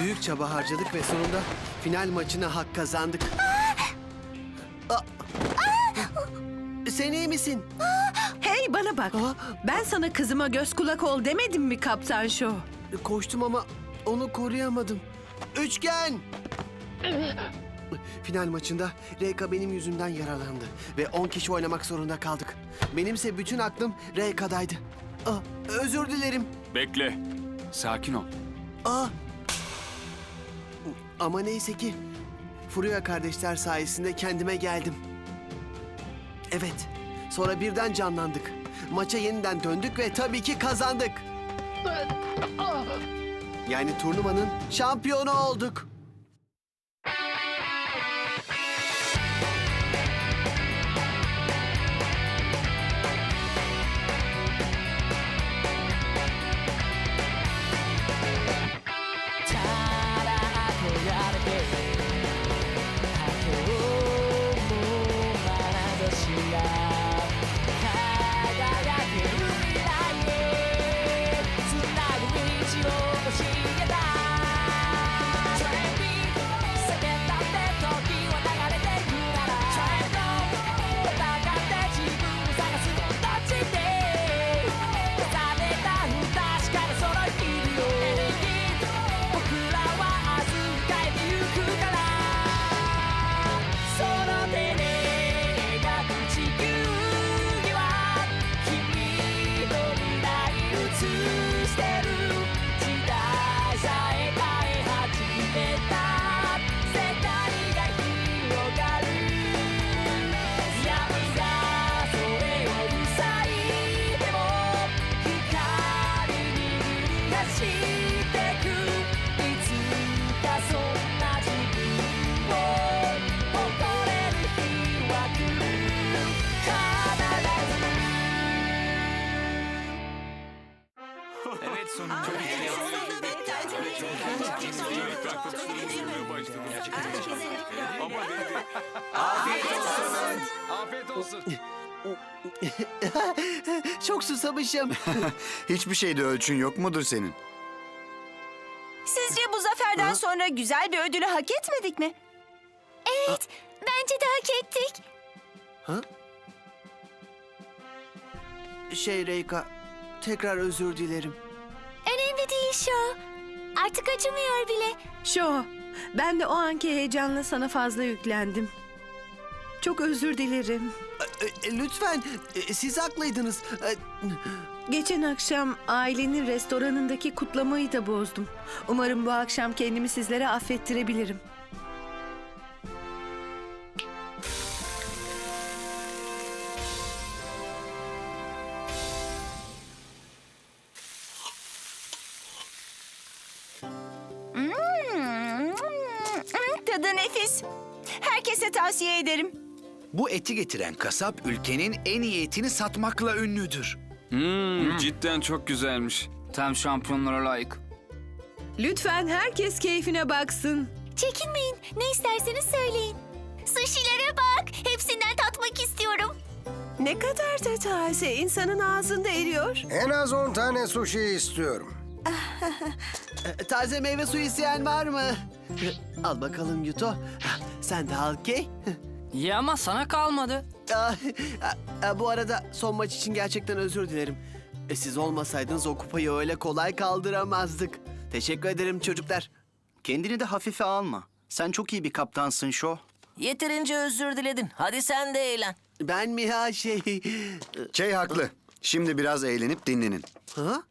Büyük çaba harcadık ve sonunda final maçına hak kazandık. Aa! Sen iyi misin? Hey bana bak. Aa! Ben sana kızıma göz kulak ol demedim mi Kaptan Şo? Koştum ama onu koruyamadım. Üçgen! Final maçında Reyka benim yüzümden yaralandı ve 10 kişi oynamak zorunda kaldık. Benimse bütün aklım Reyka'daydı. Aa, özür dilerim. Bekle. Sakin ol. Aa. Ama neyse ki Furuya kardeşler sayesinde kendime geldim. Evet, sonra birden canlandık. Maça yeniden döndük ve tabii ki kazandık. Yani turnuvanın şampiyonu olduk. Afiyet olsun. Çok susamışım. Hiçbir şeyde ölçün yok mudur senin? Sizce bu zaferden sonra güzel bir ödülü hak etmedik mi? Evet, bence de hak ettik. Şey Reyka, tekrar özür dilerim. Şu. Artık acımıyor bile. Şo, ben de o anki heyecanla sana fazla yüklendim. Çok özür dilerim. E, e, Lütfen, e, siz haklıydınız. Geçen akşam ailenin restoranındaki kutlamayı da bozdum. Umarım bu akşam kendimi sizlere affettirebilirim. Bu eti getiren kasap ülkenin en iyi etini satmakla ünlüdür. Hmm, cidden çok güzelmiş. Tam şampiyonlara layık. Lütfen herkes keyfine baksın. Çekinmeyin. Ne isterseniz söyleyin. Sushi'lere bak. Hepsinden tatmak istiyorum. Ne kadar da taze, insanın ağzında eriyor. En az 10 tane sushi istiyorum. e, taze meyve suyu isteyen var mı? Al bakalım Yuto. Sen de al Kay. İyi ama sana kalmadı. Aa, a- Bu arada son maç için gerçekten özür dilerim. E, Siz olmasaydınız o kupayı öyle kolay kaldıramazdık. Teşekkür ederim çocuklar. Kendini de hafife alma. Sen çok iyi bir kaptansın Şo. Yeterince özür diledin. Hadi sen de eğlen. Ben mi ya şey... Şey haklı. Şimdi biraz eğlenip dinlenin. Ha?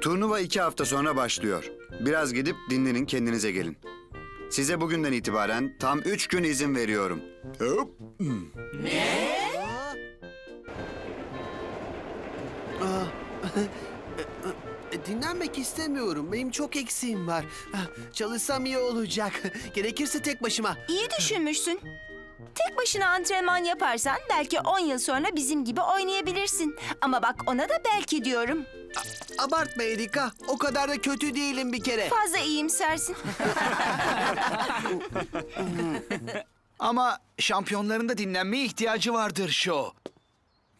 Turnuva iki hafta sonra başlıyor. Biraz gidip dinlenin kendinize gelin. Size bugünden itibaren tam üç gün izin veriyorum. Hop. E, Dinlenmek istemiyorum. Benim çok eksiğim var. Ah, Çalışsam iyi olacak. Gerekirse tek başıma. İyi düşünmüşsün. Tek başına antrenman yaparsan belki 10 yıl sonra bizim gibi oynayabilirsin. Ama bak ona da belki diyorum. Abartma Erika. O kadar da kötü değilim bir kere. Fazla iyimsersin. Ama şampiyonların da dinlenmeye ihtiyacı vardır Şo.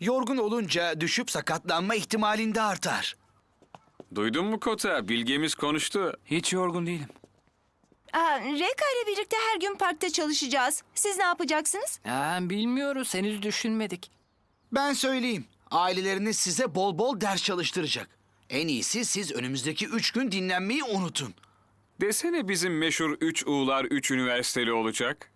Yorgun olunca düşüp sakatlanma ihtimalin de artar. Duydun mu Kota? Bilgemiz konuştu. Hiç yorgun değilim. Aa, Reka ile birlikte her gün parkta çalışacağız. Siz ne yapacaksınız? Ha, bilmiyoruz henüz düşünmedik. Ben söyleyeyim. Aileleriniz size bol bol ders çalıştıracak. En iyisi siz önümüzdeki üç gün dinlenmeyi unutun. Desene bizim meşhur 3 U'lar 3 üniversiteli olacak.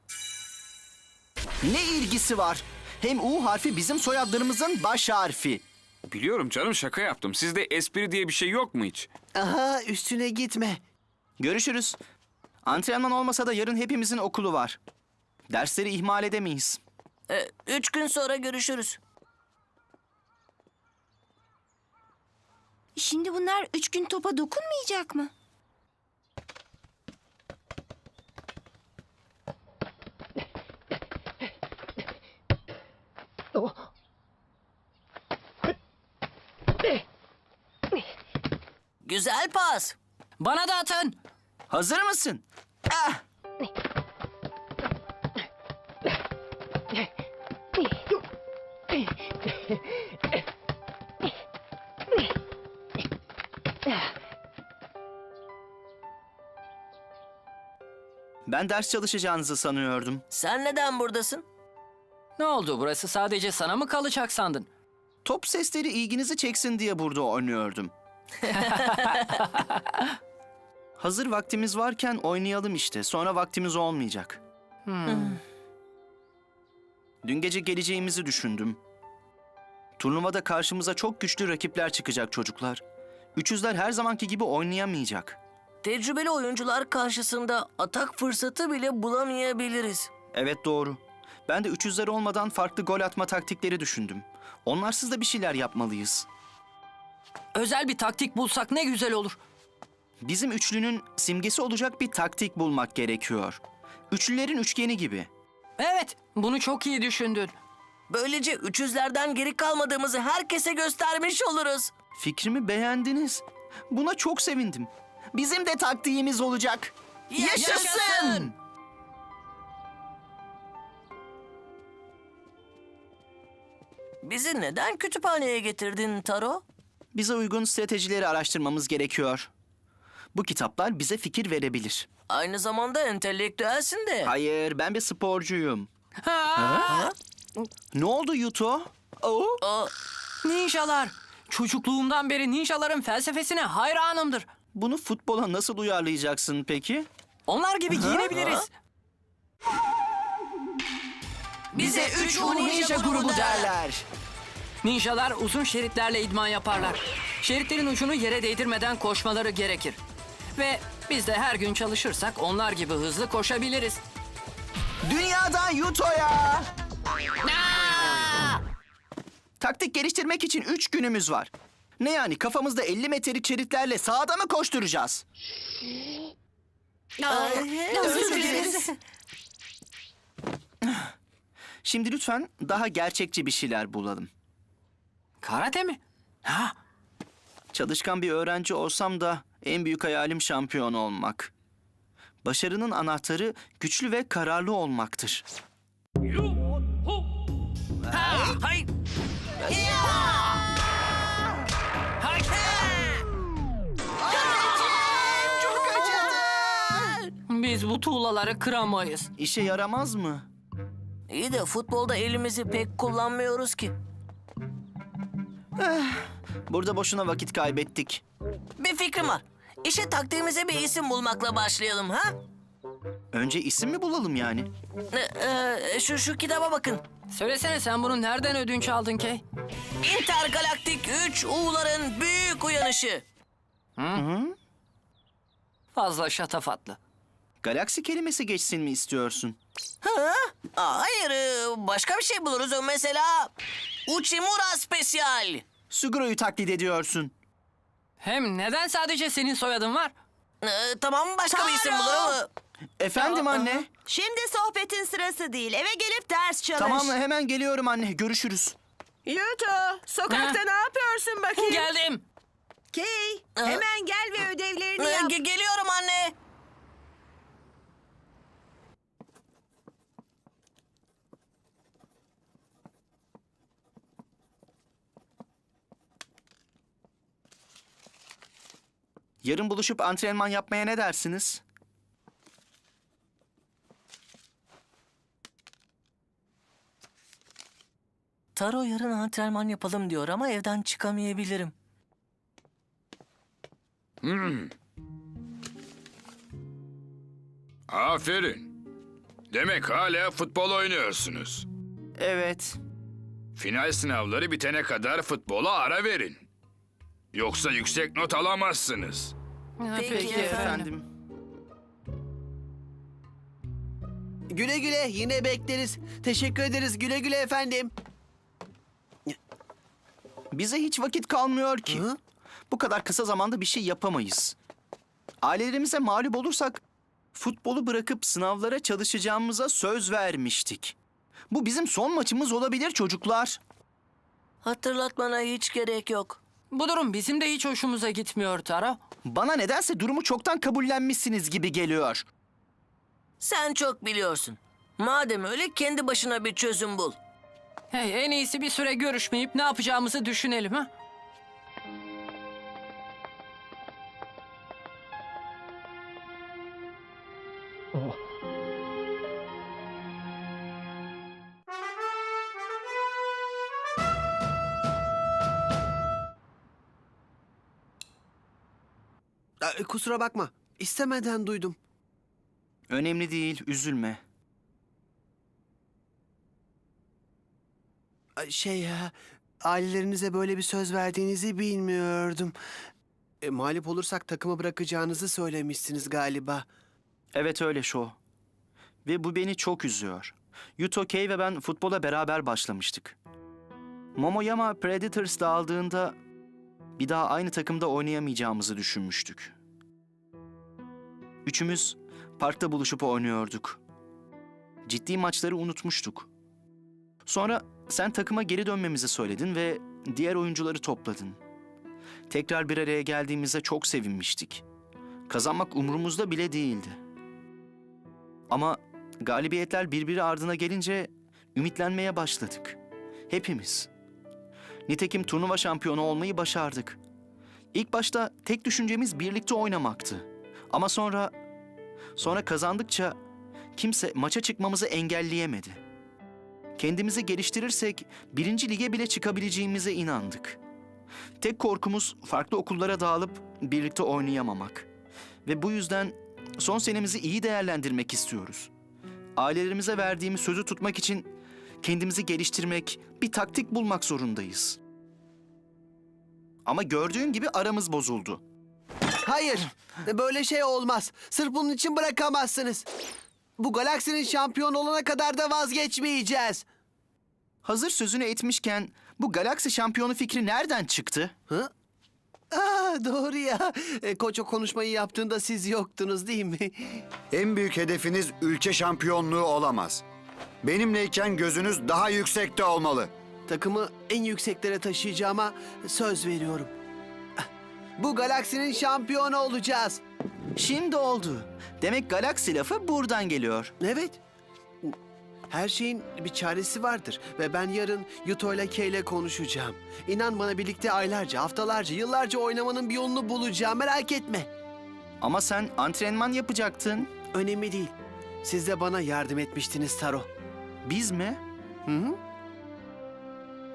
Ne ilgisi var? Hem U harfi bizim soyadlarımızın baş harfi. Biliyorum canım şaka yaptım. Sizde espri diye bir şey yok mu hiç? Aha üstüne gitme. Görüşürüz. Antrenman olmasa da yarın hepimizin okulu var. Dersleri ihmal edemeyiz. Ee, üç gün sonra görüşürüz. Şimdi bunlar üç gün topa dokunmayacak mı? Güzel pas. Bana da atın. Hazır mısın? Ben ders çalışacağınızı sanıyordum. Sen neden buradasın? Ne oldu burası sadece sana mı kalacak sandın? Top sesleri ilginizi çeksin diye burada oynuyordum. Hazır vaktimiz varken oynayalım işte. Sonra vaktimiz olmayacak. Dün gece geleceğimizi düşündüm. Turnuvada karşımıza çok güçlü rakipler çıkacak çocuklar. Üçüzler her zamanki gibi oynayamayacak. Tecrübeli oyuncular karşısında atak fırsatı bile bulamayabiliriz. Evet doğru. Ben de üçüzler olmadan farklı gol atma taktikleri düşündüm. Onlarsız da bir şeyler yapmalıyız. Özel bir taktik bulsak ne güzel olur. Bizim üçlünün simgesi olacak bir taktik bulmak gerekiyor. Üçlülerin üçgeni gibi. Evet bunu çok iyi düşündün. Böylece üçüzlerden geri kalmadığımızı herkese göstermiş oluruz. Fikrimi beğendiniz. Buna çok sevindim. Bizim de taktiğimiz olacak. Yaşasın! Bizi neden kütüphaneye getirdin Taro? Bize uygun stratejileri araştırmamız gerekiyor. Bu kitaplar bize fikir verebilir. Aynı zamanda entelektüelsin de. Hayır, ben bir sporcuyum. Ha, Ne oldu Yuto? Oh, Aa, ninjalar. Çocukluğumdan beri ninjaların felsefesine hayranımdır. bunu futbola nasıl uyarlayacaksın peki? Onlar gibi giyinebiliriz. bize üç U ninja grubu derler. Ninjalar uzun şeritlerle idman yaparlar. Şeritlerin ucunu yere değdirmeden koşmaları gerekir. Ve biz de her gün çalışırsak onlar gibi hızlı koşabiliriz. Dünyadan Yuto'ya! Taktik geliştirmek için üç günümüz var. Ne yani kafamızda 50 metrelik şeritlerle sahada mı koşturacağız? Özür dileriz. Şimdi lütfen daha gerçekçi bir şeyler bulalım. Karate mi? Ha, Çalışkan bir öğrenci olsam da en büyük hayalim şampiyon olmak. Başarının anahtarı güçlü ve kararlı olmaktır. Hayır. biz bu tuğlaları kıramayız. İşe yaramaz mı? İyi de futbolda elimizi pek kullanmıyoruz ki. Burada boşuna vakit kaybettik. Bir fikrim var. İşe taktiğimize bir isim bulmakla başlayalım ha? Önce isim mi bulalım yani? Ee, e, şu şu kitaba bakın. Söylesene sen bunu nereden ödünç aldın Kay? Intergalaktik 3 U'ların büyük uyanışı. Fazla şatafatlı. Galaksi kelimesi geçsin mi istiyorsun? Ha? Aa, hayır, e, başka bir şey buluruz. Mesela Uchimura Special. Suguru'yu taklit ediyorsun. Hem neden sadece senin soyadın var? Ee, tamam başka bir isim bulurum. Efendim anne. Şimdi sohbetin sırası değil. Eve gelip ders çalış. Tamam hemen geliyorum anne. Görüşürüz. Yuto, sokakta Ha? ne yapıyorsun bakayım? Geldim. Aha. hemen gel ve ödevlerini Ee, yap. ge- geliyorum anne. Yarın buluşup antrenman yapmaya ne dersiniz? Taro yarın antrenman yapalım diyor ama evden çıkamayabilirim. Aferin. Demek hala futbol oynuyorsunuz. Evet. Final sınavları bitene kadar futbola ara verin. Yoksa yüksek not alamazsınız. Peki, efendim. Güle güle yine bekleriz. Teşekkür ederiz güle güle efendim. Bize hiç vakit kalmıyor ki. Hı? Bu kadar kısa zamanda bir şey yapamayız. Ailelerimize mağlup olursak futbolu bırakıp sınavlara çalışacağımıza söz vermiştik. Bu bizim son maçımız olabilir çocuklar. Hatırlatmana hiç gerek yok. Bu durum bizim de hiç hoşumuza gitmiyor Taro. Bana nedense durumu çoktan kabullenmişsiniz gibi geliyor. Sen çok biliyorsun. Madem öyle kendi başına bir çözüm bul. Hey en iyisi bir süre görüşmeyip ne yapacağımızı düşünelim ha. Aa, Kusura bakma. İstemeden duydum. Önemli değil, üzülme. Aa, Şey ya, ailelerinize böyle bir söz verdiğinizi bilmiyordum. E, mağlup olursak takımı bırakacağınızı söylemişsiniz galiba. Evet öyle şo. Ve bu beni çok üzüyor. Yuto Kei ve ben futbola beraber başlamıştık. Momoyama Predators dağıldığında bir daha aynı takımda oynayamayacağımızı düşünmüştük. Üçümüz parkta buluşup oynuyorduk. Ciddi maçları unutmuştuk. Sonra sen takıma geri dönmemizi söyledin ve diğer oyuncuları topladın. Tekrar bir araya geldiğimizde çok sevinmiştik. Kazanmak umurumuzda bile değildi. Ama galibiyetler birbiri ardına gelince ümitlenmeye başladık. Hepimiz. Nitekim turnuva şampiyonu olmayı başardık. İlk başta tek düşüncemiz birlikte oynamaktı. Ama sonra sonra kazandıkça kimse maça çıkmamızı engelleyemedi. Kendimizi geliştirirsek birinci lige bile çıkabileceğimize inandık. Tek korkumuz farklı okullara dağılıp birlikte oynayamamak. Ve bu yüzden son senemizi iyi değerlendirmek istiyoruz. Ailelerimize verdiğimiz sözü tutmak için kendimizi geliştirmek, bir taktik bulmak zorundayız. Ama gördüğün gibi aramız bozuldu. Hayır, böyle şey olmaz. Sırf bunun için bırakamazsınız. Bu galaksinin şampiyon olana kadar da vazgeçmeyeceğiz. Hazır sözünü etmişken bu galaksi şampiyonu fikri nereden çıktı? Hı? Aa, doğru ya. E, Koç o konuşmayı yaptığında siz yoktunuz değil mi? En büyük hedefiniz ülke şampiyonluğu olamaz. Benimleyken gözünüz daha yüksekte olmalı. Takımı en yükseklere taşıyacağıma söz veriyorum. Bu galaksinin şampiyonu olacağız. Şimdi oldu. Demek galaksi lafı buradan geliyor. Evet. Her şeyin bir çaresi vardır ve ben yarın Yuto ile Kay ile konuşacağım. İnan bana birlikte aylarca, haftalarca, yıllarca oynamanın bir yolunu bulacağım. Merak etme. Ama sen antrenman yapacaktın. Önemli değil. Siz de bana yardım etmiştiniz Taro. Biz mi? Hı hı.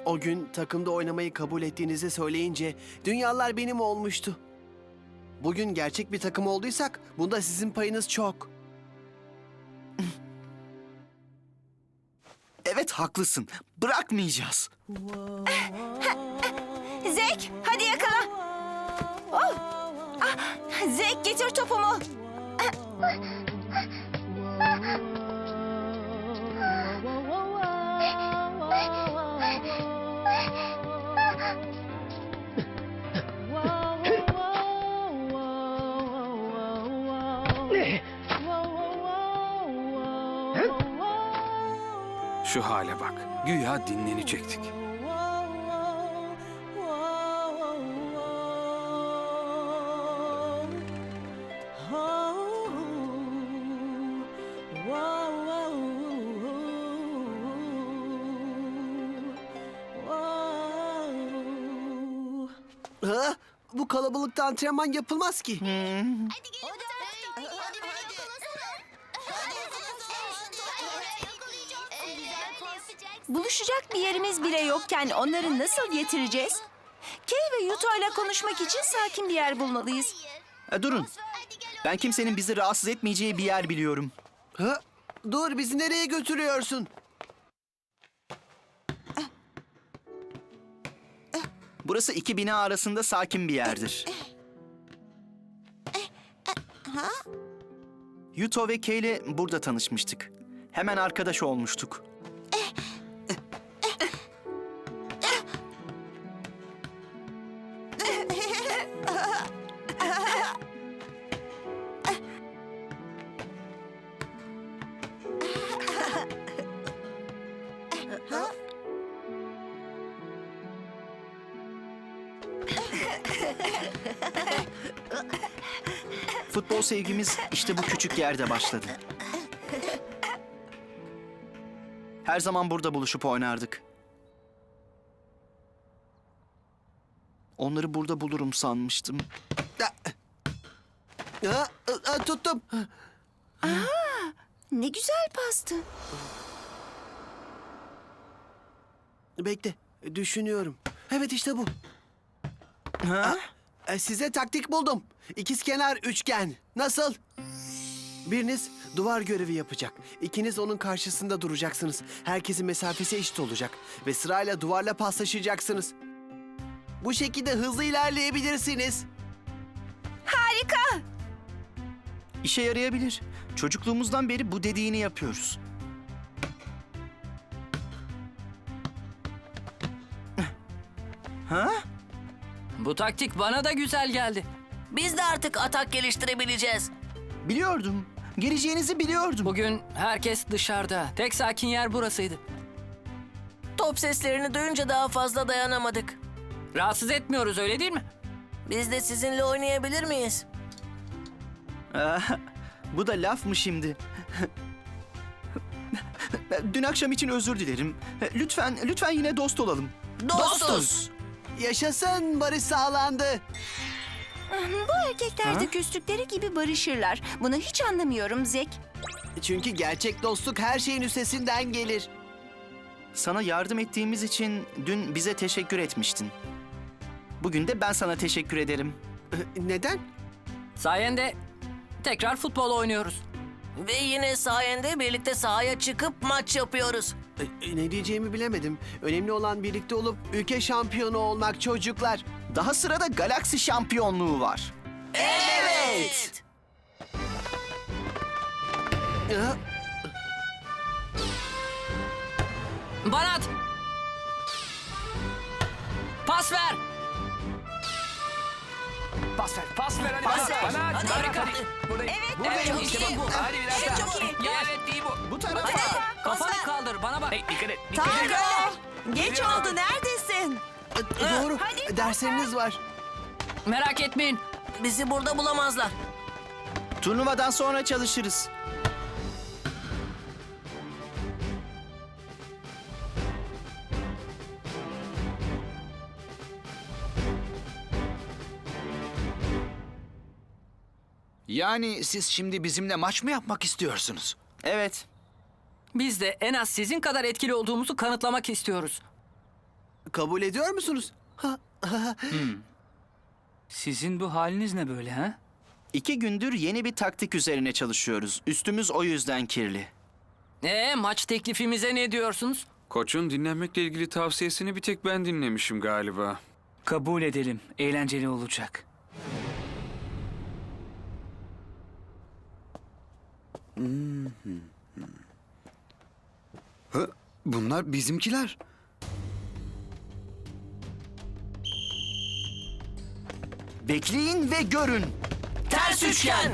O gün takımda oynamayı kabul ettiğinizi söyleyince dünyalar benim olmuştu. Bugün gerçek bir takım olduysak bunda sizin payınız çok. Evet haklısın. Bırakmayacağız. Zek hadi yakala. Oh. Ah, Zek getir topumu. Şu hale bak. Güya dinlenecektik. Ha? Bu kalabalıkta antrenman yapılmaz ki. Buluşacak bir yerimiz bile yokken onları nasıl getireceğiz? Kay ve Yuto ile konuşmak için sakin bir yer bulmalıyız. E, durun. Ben kimsenin bizi rahatsız etmeyeceği bir yer biliyorum. Ha? Dur bizi nereye götürüyorsun? Burası iki bina arasında sakin bir yerdir. Yuto ve Kay ile burada tanışmıştık. Hemen arkadaş olmuştuk. Futbol sevgimiz işte bu küçük yerde başladı. Her zaman burada buluşup oynardık. Onları burada bulurum sanmıştım. Ha, ha, tuttum. Ne güzel pastı. Bekle, düşünüyorum. Evet işte bu. Ha? E, Size taktik buldum. İkizkenar üçgen. Nasıl? Biriniz duvar görevi yapacak. İkiniz onun karşısında duracaksınız. Herkesin mesafesi eşit olacak. Ve sırayla duvarla paslaşacaksınız. Bu şekilde hızlı ilerleyebilirsiniz. Harika. İşe yarayabilir. Çocukluğumuzdan beri bu dediğini yapıyoruz. Ha? Bu taktik bana da güzel geldi. Biz de artık atak geliştirebileceğiz. Biliyordum. Geleceğinizi biliyordum. Bugün herkes dışarıda. Tek sakin yer burasıydı. Top seslerini duyunca daha fazla dayanamadık. Rahatsız etmiyoruz öyle değil mi? Biz de sizinle oynayabilir miyiz? Ah, Bu da laf mı şimdi? Dün akşam için özür dilerim. Lütfen, lütfen yine dost olalım. Dostuz. Yaşasın barış sağlandı. Bu erkekler de küstükleri gibi barışırlar. Bunu hiç anlamıyorum Zek. Çünkü gerçek dostluk her şeyin üstesinden gelir. Sana yardım ettiğimiz için dün bize teşekkür etmiştin. Bugün de ben sana teşekkür ederim. E, Neden? Sayende tekrar futbol oynuyoruz. Ve yine sayende birlikte sahaya çıkıp maç yapıyoruz. E, Ne diyeceğimi bilemedim. Önemli olan birlikte olup ülke şampiyonu olmak çocuklar. Daha sırada galaksi şampiyonluğu var. Evet. Bana at. Pas ver. Pas ver, pas ver hadi. Pas ver. Bana at. Hadi, Harika. hadi. Buradayım. Evet, Buradayım. çok İşte iyi. bak bu. Hadi biraz Evet, daha. çok iyi. Ya evet değil bu. Bu tarafa. Kafanı kaldır bana bak. Hey, dikkat et. Dikkat et. Geç oldu neredesin? e, Doğru. Dersleriniz var. Merak etmeyin. Bizi burada bulamazlar. Turnuvadan sonra çalışırız. Yani siz şimdi bizimle maç mı yapmak istiyorsunuz? Evet. Biz de en az sizin kadar etkili olduğumuzu kanıtlamak istiyoruz. Kabul ediyor musunuz? Ha, ha, Sizin bu haliniz ne böyle ha? İki gündür yeni bir taktik üzerine çalışıyoruz. Üstümüz o yüzden kirli. Ee maç teklifimize ne diyorsunuz? Koçun dinlenmekle ilgili tavsiyesini bir tek ben dinlemişim galiba. Kabul edelim. Eğlenceli olacak. Hı? Bunlar bizimkiler. Bekleyin ve görün. Ters üçgen.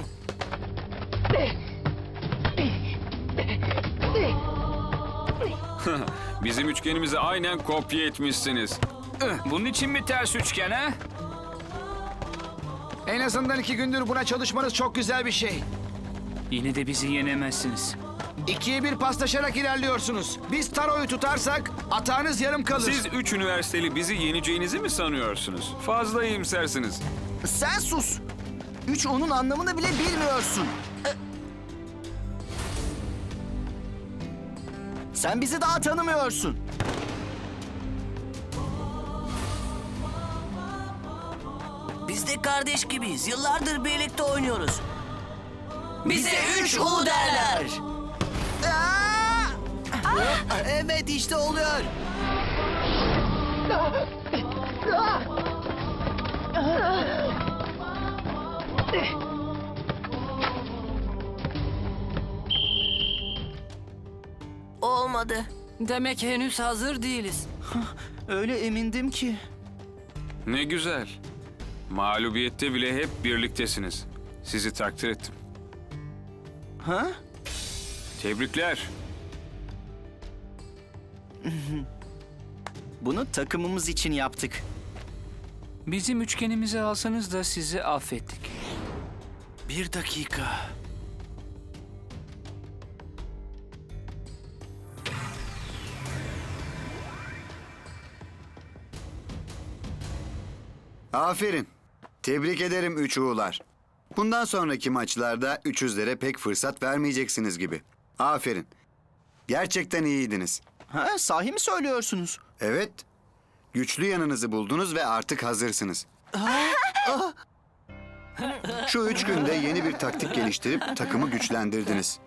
Bizim üçgenimizi aynen kopya etmişsiniz. Bunun için mi ters üçgen ha? En azından iki gündür buna çalışmanız çok güzel bir şey. Yine de bizi yenemezsiniz. İkiye bir paslaşarak ilerliyorsunuz. Biz taroyu tutarsak atağınız yarım kalır. Siz üç üniversiteli bizi yeneceğinizi mi sanıyorsunuz? Fazla iyimsersiniz. Sen sus. Üç onun anlamını bile bilmiyorsun. Sen bizi daha tanımıyorsun. Biz de kardeş gibiyiz. Yıllardır birlikte oynuyoruz. Bize üç U derler. Evet işte oluyor. Olmadı. Demek henüz hazır değiliz. Öyle emindim ki. Ne güzel. Mağlubiyette bile hep birliktesiniz. Sizi takdir ettim. Ha? Tebrikler. Bunu takımımız için yaptık. Bizim üçgenimizi alsanız da sizi affettik. Bir dakika. Aferin. Tebrik ederim üç U'lar. Bundan sonraki maçlarda üçüzlere pek fırsat vermeyeceksiniz gibi. Aferin. Gerçekten iyiydiniz. Ha, sahi mi söylüyorsunuz? Evet. Güçlü yanınızı buldunuz ve artık hazırsınız. Şu üç günde yeni bir taktik geliştirip takımı güçlendirdiniz.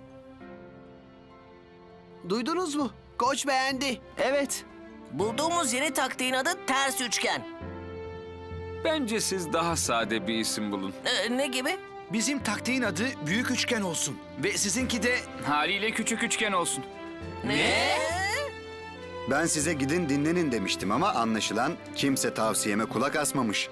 Duydunuz mu? Koç beğendi. Evet. Bulduğumuz yeni taktiğin adı ters üçgen. Bence siz daha sade bir isim bulun. Ee, ne gibi? Bizim taktiğin adı büyük üçgen olsun. Ve sizinki de Haliyle küçük üçgen olsun. Ne? Ben size gidin dinlenin demiştim ama anlaşılan kimse tavsiyeme kulak asmamış.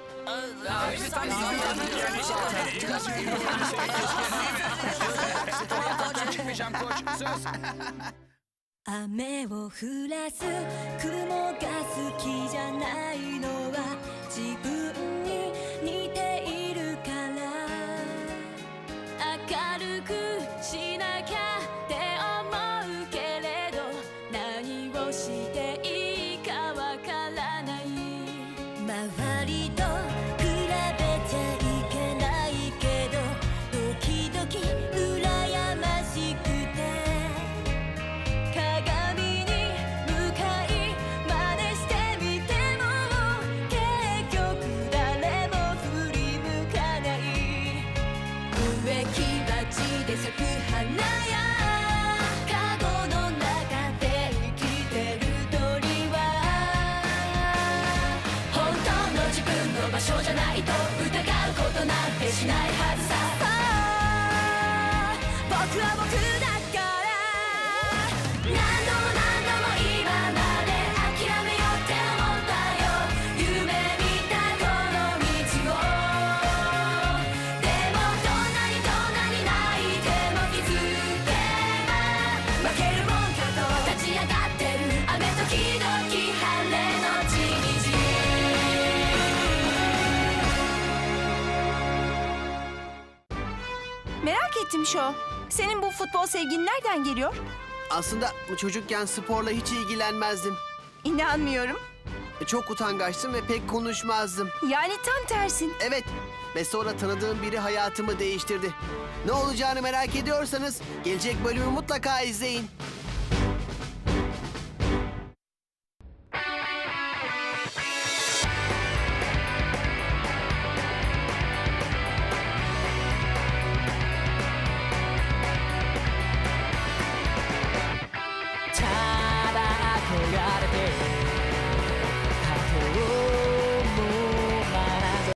雨を降らす雲が好きじゃないのは自分 Merak ettim şu. Senin bu futbol sevgin nereden geliyor? Aslında çocukken sporla hiç ilgilenmezdim. İnanmıyorum. Çok utangaçtım ve pek konuşmazdım. Yani tam tersin. Evet ve sonra tanıdığım biri hayatımı değiştirdi. Ne olacağını merak ediyorsanız gelecek bölümü mutlaka izleyin.